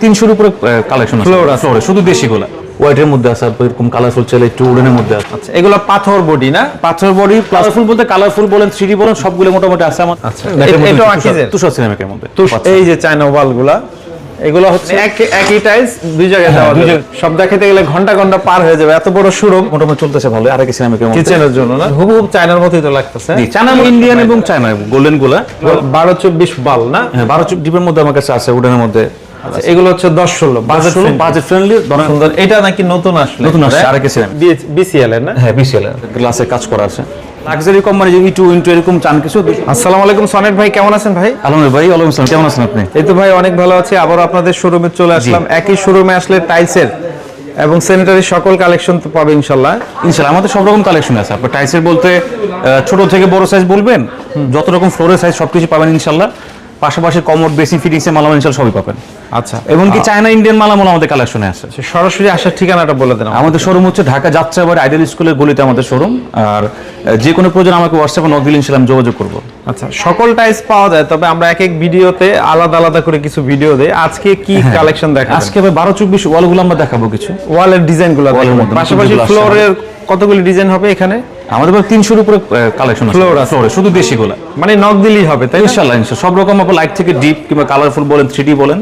তিনশোর উপরে কালেকশন। ফ্লোরে শুধু দেশিগুলা হোয়াইটের মধ্যে আছে এরকম কালারফুল চাইলে একটু উডেনের মধ্যে আছে। আচ্ছা এগুলো পাথর বডি না? পাথর বডি কালারফুল বলতে কালারফুল বলেন থ্রি বলেন সবগুলো মোটামুটি আছে আমার। আচ্ছা, এ- এটাও তুষার সিনেমাকের মধ্যে। এই যে চায়না ওয়াল এগুলো হচ্ছে এক- একই টাইলস দুই জায়গায় হ্যাঁ, দেওয়া যাবে। সব দেখাতে গেলে ঘণ্টা ঘণ্টা পার হয়ে যাবে। এত বড় শোরুম মোটামুটি চলতেছে ভালো সিনেমাকের মধ্যে। কিচেনের জন্য না? চায়নার মতোই তো লাগতেছে। চায়না ইন্ডিয়ান এবং চায়না গোল্ডেনগুলা বারো চব্বিশ বাল না? হ্যাঁ বারো চুপ ডিপের মধ্যে আমার কাছে আছে উডেনের মধ্যে। আচ্ছা, এগুলো হচ্ছে দশ ষোলো বাজেট বাজেট ফ্রেন্ডলি সুন্দর। এটা নাকি নতুন আসলে? নতুন আসছে, সিনেমা। বিসিএল এর না? হ্যাঁ বিশাল গ্লাসে কাজ করা আছে। লাক্সারি কোম্পানি যে ইটু ইন্টু এরকম চান কিছু? আসসালামু আলাইকুম সনেট ভাই কেমন আছেন ভাই? আলমের ভাই কেমন আছেন আপনি? এই তো ভাই অনেক ভালো আছি। আবার আপনাদের শোরুমে চলে আসলাম। একই শোরুমে আসলে টাইলসের এবং স্যানিটারি সকল কালেকশন তো পাবে ইনশাল্লাহ। ইনশাল্লাহ আমাদের সব রকম কালেকশন আছে। আপনার টাইসের বলতে ছোট থেকে বড় সাইজ বলবেন যত রকম ফ্লোরের সাইজ সবকিছু পাবেন ইনশাল্লাহ। পাশাপাশি কমোড বেসিক ফিটিংসের মালামাল ইনশাল্লাহ সবই পাবেন। আচ্ছা। এমনকি চায়না ইন্ডিয়ান মালামাল আমাদের কালেকশনে আছে। সরাসরি আসার ঠিকানাটা বলে দেন আমাদের শোরুম হচ্ছে ঢাকা যাত্রাবাড়ি আইডিয়াল স্কুলের গলিতে আমাদের শোরুম আর যে কোনো প্রয়োজন আমাকে হোয়াটসঅ্যাপে নক দিলে ইনশাল্লাহ যোগাযোগ করব। আচ্ছা সকল টাইলস পাওয়া যায় তবে আমরা এক এক ভিডিওতে আলাদা আলাদা করে কিছু ভিডিও দেই। আজকে কি কালেকশন দেখাবেন? আজকে আবার বারো চব্বিশ ওয়ালগুলো আমরা দেখাবো কিছু। ওয়ালের ডিজাইনগুলো এর মধ্যে পাশাপাশি ফ্লোরের কতগুলি ডিজাইন হবে এখানে? আমাদের এবার তিনশোর উপরে কালেকশন আছে। ফ্লোরে শুধু দেশিগুলা মানে নক দিলেই হবে তাই ইনশাল্লাহ ইনশাল্লাহ সব রকম আপনার লাইট থেকে ডিপ কিংবা কালারফুল বলেন থ্রি বলেন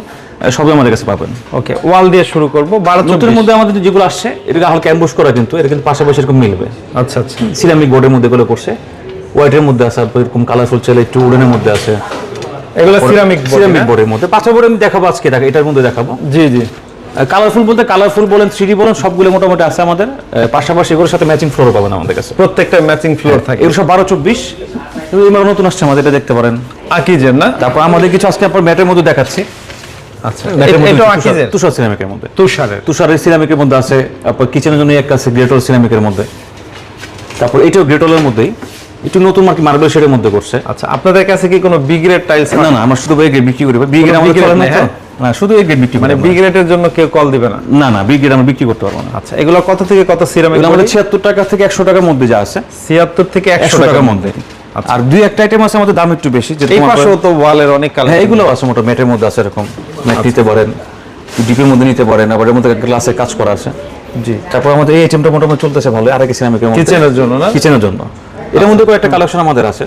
সবই আমাদের কাছে পাবেন। ওকে ওয়াল দিয়ে শুরু করব বারো মধ্যে আমাদের যেগুলো আসছে এটাকে হালকা অ্যাম্বুশ করা কিন্তু এটা কিন্তু পাশাপাশি এরকম মিলবে। আচ্ছা আচ্ছা। সিরামিক বোর্ডের মধ্যে এগুলো করছে। হোয়াইটের মধ্যে আছে এরকম কালারফুল চাইলে একটু উডেনের মধ্যে আছে। এগুলো সিরামিক সিরামিক বোর্ডের মধ্যে। পাথর বোর্ডে আমি দেখাবো আজকে দেখো এটার মধ্যে দেখাবো। জি জি। কালারফুল বলতে কালারফুল বলেন থ্রি বলেন সবগুলো মোটামুটি আছে আমাদের। পাশাপাশি এগুলোর সাথে ম্যাচিং ফ্লোর পাবেন আমাদের কাছে। প্রত্যেকটা ম্যাচিং ফ্লোর থাকে। এগুলো সব বারো চব্বিশ এবার নতুন আসছে আমাদের এটা দেখতে পারেন। আকিজের না? তারপর আমাদের কিছু আজকে আপনার ম্যাটের মধ্যে দেখাচ্ছি। ম্যাটের মধ্যে এটাও তুষার- সিরামিকের মধ্যে। তুষারের। তুষারের সিরামিকের মধ্যে আছে তারপর কিচেনের জন্য একটা আছে গ্রেটল সিরামিকের মধ্যে। তারপর এটাও গ্রেটলের মধ্যেই। একটু নতুন মার্কি মার্বেল শেডের মধ্যে করছে। আচ্ছা আপনাদের কাছে কি কোনো বি গ্রেড টাইলস না না আমার শুধু বিক্রি করি। বি গ্রেড কোনো আমাদের চলে না হ্যাঁ? না শুধু এই গ্রেড বিক্রি মানে বি গ্রেডের জন্য কেউ কল দিবে না। না না বি গ্রেড আমরা বিক্রি করতে পারব না। আচ্ছা এগুলো কত থেকে কত সিরামিক এগুলো আমাদের ছিয়াত্তর টাকা থেকে একশো টাকার মধ্যে যা আছে। ছিয়াত্তর থেকে একশো একশো টাকার মধ্যে। আর দুই একটা আইটেম আছে আমাদের দাম একটু বেশি যেটা এই পাশেও তো ওয়ালের অনেক হ্যাঁ কালার এগুলো আছে মোটা ম্যাটের মধ্যে আছে এরকম। ম্যাট নিতে পারেন ডিপের মধ্যে নিতে পারেন আবার এর মধ্যে গ্লাসে কাজ করা আছে। জি। তারপর আমাদের এই আইটেমটা মোটামুটি চলতেছে ভালো আরেক সিরামিকের মধ্যে। কিচেনের জন্য না? কিচেনের জন্য। এটার মধ্যে কয়েকটা কালেকশন আমাদের আছে।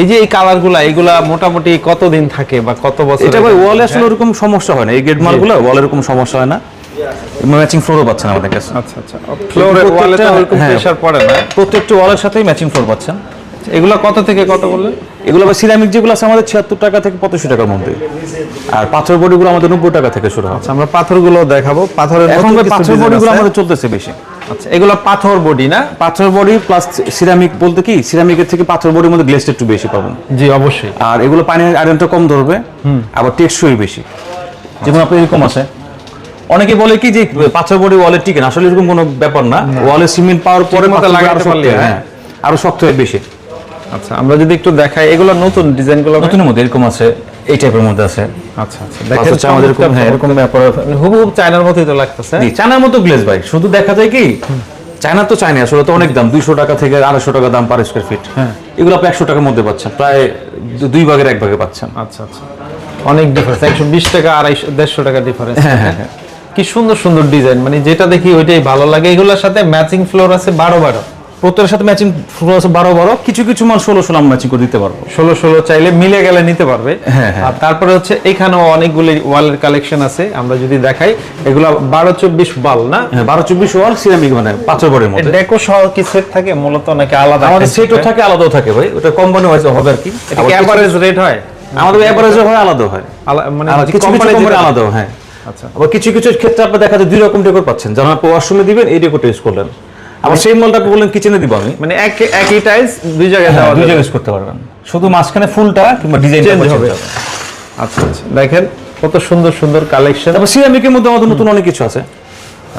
এই যে এই কালারগুলা এগুলা মোটামুটি কতদিন থাকে বা কত বছর এটা ভাই ওয়ালে আসলে ওরকম সমস্যা হয় না। এই গেট মালগুলো ওয়ালে এরকম সমস্যা হয় না। ম্যাচিং ফ্লোরও পাচ্ছেন আমাদের কাছে। আচ্ছা আচ্ছা। ফ্লোরে ওয়ালে তো ওরকম হ্যাঁ। প্রেসার পড়ে না। প্রত্যেকটা ওয়ালের সাথেই ম্যাচিং ফ্লোর পাচ্ছেন। এগুলো কত থেকে কত বললেন? এগুলো আবার সিরামিক যেগুলো আছে আমাদের ছিয়াত্তর টাকা থেকে পঁচাশি টাকার মধ্যে। আর পাথর বডিগুলো আমাদের নব্বই টাকা থেকে শুরু হয়। আচ্ছা আমরা পাথরগুলো দেখাবো। পাথরের এখন পাথর বডিগুলো আমাদের চলতেছে বেশি। আচ্ছা এগুলো পাথর বডি না? পাথর বডি প্লাস সিরামিক বলতে কি? সিরামিকের থেকে পাথর বডির মধ্যে গ্লেসটা একটু বেশি জি অবশ্যই। আর এগুলো পানির আয়রনটা কম ধরবে আবার টেকসই বেশি। যেমন আপনার এরকম আছে। অনেকে বলে কি যে পাথর বডি ওয়ালে টিকেন আসলে এরকম কোনো ব্যাপার না। ওয়ালে সিমেন্ট পাওয়ার পরে পাথরগুলো লাগাতে পারলে, হ্যাঁ। হ্যাঁ। আরও শক্ত হয় বেশি। আচ্ছা আমরা যদি একটু দেখাই এগুলো নতুন ডিজাইনগুলো নতুনের মধ্যে এরকম আছে। এই টাইপের মধ্যে আছে। আচ্ছা আচ্ছা। হচ্ছে আমাদের হ্যাঁ এরকম ব্যাপার হুবহুব চায়নার মতোই তো লাগতেছে। জি চায়নার মতো গ্লেজ ভাই। শুধু দেখা যায় কি চায়না তো চায়না আসলে তো অনেক দাম। দুইশো টাকা থেকে আড়াইশো টাকা দাম পার স্কোয়ার ফিট। এগুলো আপনি একশো টাকার মধ্যে পাচ্ছেন। প্রায় দুই ভাগের এক ভাগে পাচ্ছেন। আচ্ছা আচ্ছা। অনেক ডিফারেন্স একশো বিশ টাকা আড়াইশো দেড়শো টাকা ডিফারেন্স হ্যাঁ হ্যাঁ হ্যাঁ। কি সুন্দর সুন্দর ডিজাইন মানে যেটা দেখি ওইটাই ভালো লাগে। এগুলোর সাথে ম্যাচিং ফ্লোর আছে বারো বারো। প্রত্যেকের সাথে ম্যাচিং বারো বারো। কিছু কিছু মাল ষোলো ষোলো আমরা ম্যাচিং করে দিতে পারব। ষোলো ষোলো চাইলে মিলে গেলে নিতে পারবে। হ্যাঁ, হ্যাঁ। আর তারপরে হচ্ছে এখানেও অনেকগুলি ওয়ালের কালেকশন আছে আমরা যদি দেখাই এগুলো বারো চব্বিশ বাল না? হ্যাঁ বারো চব্বিশ ওয়াল সিরামিক মানে পাথর বড়ের মধ্যে। ডেকো সহ কি সেট থাকে? মূলত নাকি আলাদা আমাদের সেটও থাকে আলাদাও থাকে ভাই। ওটা কোম্পানি ওয়াইজ হবে আর কি। অ্যাভারেজ রেট হয়? আমাদের অ্যাভারেজ হয় আলাদা হয়। মানে আলাদা- কিছু কোম্পানি হ্যাঁ। আচ্ছা। আবার কিছু কিছু ক্ষেত্রে আপনি দেখা যায় দুই রকম ডেকোর পাচ্ছেন। যেমন আপনি ওয়াশরুমে দিবেন এই ডেকোর টেস্ট করলেন। আবার সেই মলটাকে বললেন কিচেনে দিব আমি। মানে এক একই টাইলস দুই জায়গায় দেওয়া দুই জায়গায় করতে পারবেন। শুধু মাঝখানে ফুলটা কিংবা ডিজাইন Change হবে। আচ্ছা আচ্ছা। দেখেন কত সুন্দর সুন্দর কালেকশন তারপর সিরামিকের মধ্যে আমাদের নতুন অনেক কিছু আছে।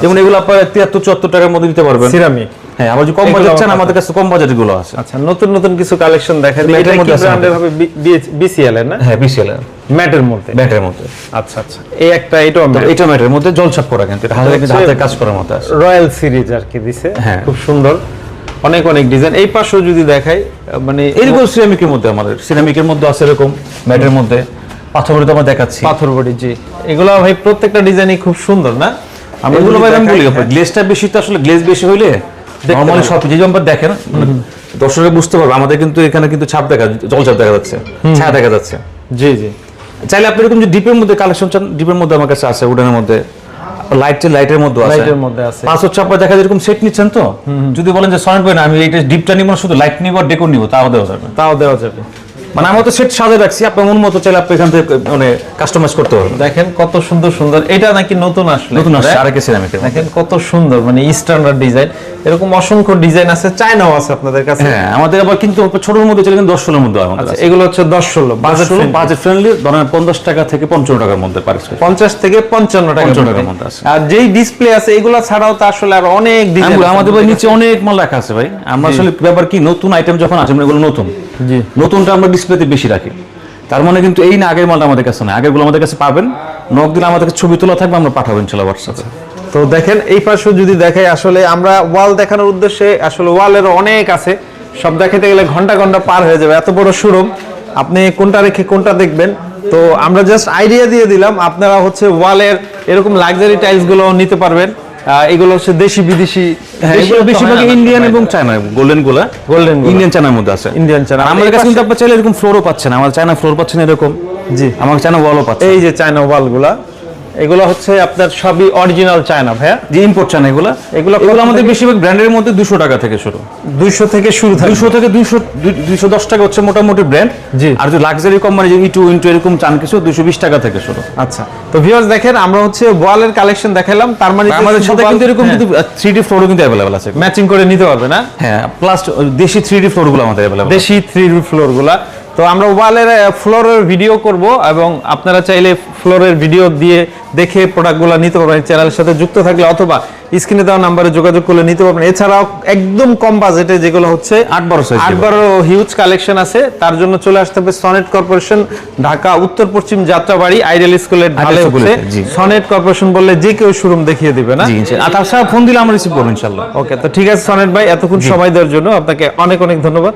যেমন এগুলো আপনার তিয়াত্তর চুয়াত্তর টাকার মধ্যে দিতে পারবেন। সিরামিক হ্যাঁ আবার যদি কম বাজেট চান আমাদের কাছে কম বাজেটগুলো আছে। আচ্ছা নতুন নতুন কিছু কালেকশন এটার এটা মধ্যে আছে ব্র্যান্ডের হবে বিসিএল এর না? হ্যাঁ বিসিএল ম্যাটের মধ্যে? ব্যাটের মধ্যে। আচ্ছা আচ্ছা। এই একটা এটাও এটা ম্যাটের মধ্যে জলছাপ করা কিন্তু এটা হাতে হাতে কাজ করার মতো আছে। রয়্যাল সিরিজ আর কি দিছে। হ্যাঁ। খুব সুন্দর। অনেক অনেক ডিজাইন এই পাশেও যদি দেখাই মানে এরকম সিরামিকের মধ্যে আমাদের। সিরামিকের মধ্যে আছে এরকম ম্যাটের মধ্যে। পাথর বড়ি তো আমরা দেখাচ্ছি। পাথর বডি জি। এগুলো ভাই প্রত্যেকটা ডিজাইনই খুব সুন্দর না? আমরা এগুলো ভাই আমি বলি গ্লেজটা বেশি তো আসলে গ্লেজ বেশি হইলে নরমালি সব যে জম্পার দেখেন দর্শকরা বুঝতে পারবে আমাদের কিন্তু এখানে কিন্তু ছাপ দেখা জল ছাপ দেখা যাচ্ছে ছায়া দেখা যাচ্ছে। জি জি। চাইলে আপনি এরকম যে ডিপের মধ্যে কালেকশন চান ডিপের মধ্যে আমার কাছে আছে উডেনের মধ্যে লাইট লাইটের মধ্যে আছে। লাইটের মধ্যে আছে। পাঁচ হচ্ছে আপনার দেখা যায় এরকম সেট নিচ্ছেন তো? যদি বলেন যে সনেট বই না আমি এইটা ডিপটা নিব না শুধু লাইট নিব আর ডেকোর নিব তাও দেওয়া যাবে। তাও দেওয়া যাবে। মানে আমার তো সেট সাজে রাখছি আপনার মন মতো চাইলে আপনি এখান থেকে মানে কাস্টমাইজ করতে পারবেন। দেখেন কত সুন্দর সুন্দর এটা নাকি নতুন আসলে। নতুন আসছে আরেকে সিরামিকের দেখেন কত সুন্দর মানে স্ট্যান্ডার্ড ডিজাইন এরকম অসংখ্য ডিজাইন আছে চায়নাও আছে আপনাদের কাছে। হ্যাঁ আমাদের আবার কিন্তু ছোটোর মধ্যে চলে কিন্তু দশ ষোলোর মধ্যে আচ্ছা, এগুলো হচ্ছে দশ ষোলো বাজেট বাজেট ফ্রেন্ডলি ধরেন পঞ্চাশ টাকা থেকে পঞ্চান্ন টাকার মধ্যে পার পঞ্চাশ থেকে পঞ্চান্ন টাকা 55 টাকার মধ্যে আছে। আর যেই ডিসপ্লে আছে এগুলো ছাড়াও তো আসলে আর অনেক ডিজাইন আমাদের নিচে অনেক মাল রাখা আছে ভাই। আমরা আসলে ব্যাপার কি নতুন আইটেম যখন আছে আমরা এগুলো নতুন। নতুনটা আমরা ডিসপ্লেতে বেশি রাখি। তার মানে কিন্তু এই না আগের মালটা আমাদের কাছে না আগেরগুলো আমাদের কাছে পাবেন। নক দিলে আমাদের কাছে ছবি তোলা থাকবে আমরা পাঠাবেন চলো হোয়াটসঅ্যাপে তো দেখেন এই পাশেও যদি দেখাই আসলে আমরা ওয়াল দেখানোর উদ্দেশ্যে আসলে ওয়ালের অনেক আছে। সব দেখাতে গেলে ঘণ্টা ঘণ্টা পার হয়ে যাবে। এত বড় শোরুম আপনি কোনটা রেখে কোনটা দেখবেন? তো আমরা জাস্ট আইডিয়া দিয়ে দিলাম আপনারা হচ্ছে ওয়ালের এরকম লাক্সারি টাইলসগুলো নিতে পারবেন। এগুলো হচ্ছে দেশি বিদেশি হ্যাঁ এগুলো বেশিরভাগ ইন্ডিয়ান এবং চায়না গোল্ডেনগুলা? গোল্ডেন ইন্ডিয়ান চায়নার মধ্যে আছে। Indian China. আমাদের কাছে কিন্তু আপনার চাইলে এরকম ফ্লোরও পাচ্ছেন আমার চায়না ফ্লোর পাচ্ছেন এরকম জি। আমার চায়না ওয়ালও পাচ্ছেন এই যে চায়না ওয়ালগুলা এগুলো হচ্ছে আপনার সবই অরিজিনাল চায়না ভাইয়া। যে ইম্পোর্ট চায়না এগুলো? এগুলো এগুলো আমাদের বেশিরভাগ ব্র্যান্ডের মধ্যে দুশো টাকা থেকে শুরু। দুইশো থেকে শুরু থাকে। দুশো থেকে দুইশো দুইশো দশ টাকা হচ্ছে মোটামুটি ব্র্যান্ড জি। আর যে লাক্সারি কোম্পানি যে ইটু ইন্টু এরকম চান কিছু দুশো বিশ টাকা থেকে শুরু। আচ্ছা। তো ভিউয়ার্স দেখেন আমরা হচ্ছে ওয়ালের কালেকশন দেখালাম। তার মানে আমাদের সাথে কিন্তু এরকম কিন্তু থ্রি ডি ফ্লোরও কিন্তু অ্যাভেলেবল আছে ম্যাচিং করে নিতে পারবে না? হ্যাঁ প্লাস দেশি থ্রি ডি ফ্লোরগুলো আমাদের অ্যাভেলেবল দেশি থ্রি ফ্লোরগুলা তো আমরা ওয়ালের ফ্লোরের ভিডিও করব এবং আপনারা চাইলে ফ্লোরের ভিডিও দিয়ে দেখে প্রোডাক্টগুলো নিতে পারবেন চ্যানেলের সাথে যুক্ত থাকলে অথবা স্ক্রিনে দেওয়া নাম্বারে যোগাযোগ করলে নিতে পারবেন। এছাড়াও একদম কম বাজেটে যেগুলো হচ্ছে আট বারো আট বারো হিউজ কালেকশন আছে। তার জন্য চলে আসতে হবে সনেট কর্পোরেশন ঢাকা উত্তর পশ্চিম যাত্রাবাড়ি আইডিয়াল স্কুলের ঢালে হচ্ছে। সনেট কর্পোরেশন বললে যে কেউ শোরুম দেখিয়ে দিবে না? আর তার সাথে ফোন দিলে আমরা রিসিভ করব ইনশাল্লাহ। ওকে তো ঠিক আছে সনেট ভাই এতক্ষণ সময় দেওয়ার জন্য আপনাকে অনেক অনেক ধন্যবাদ।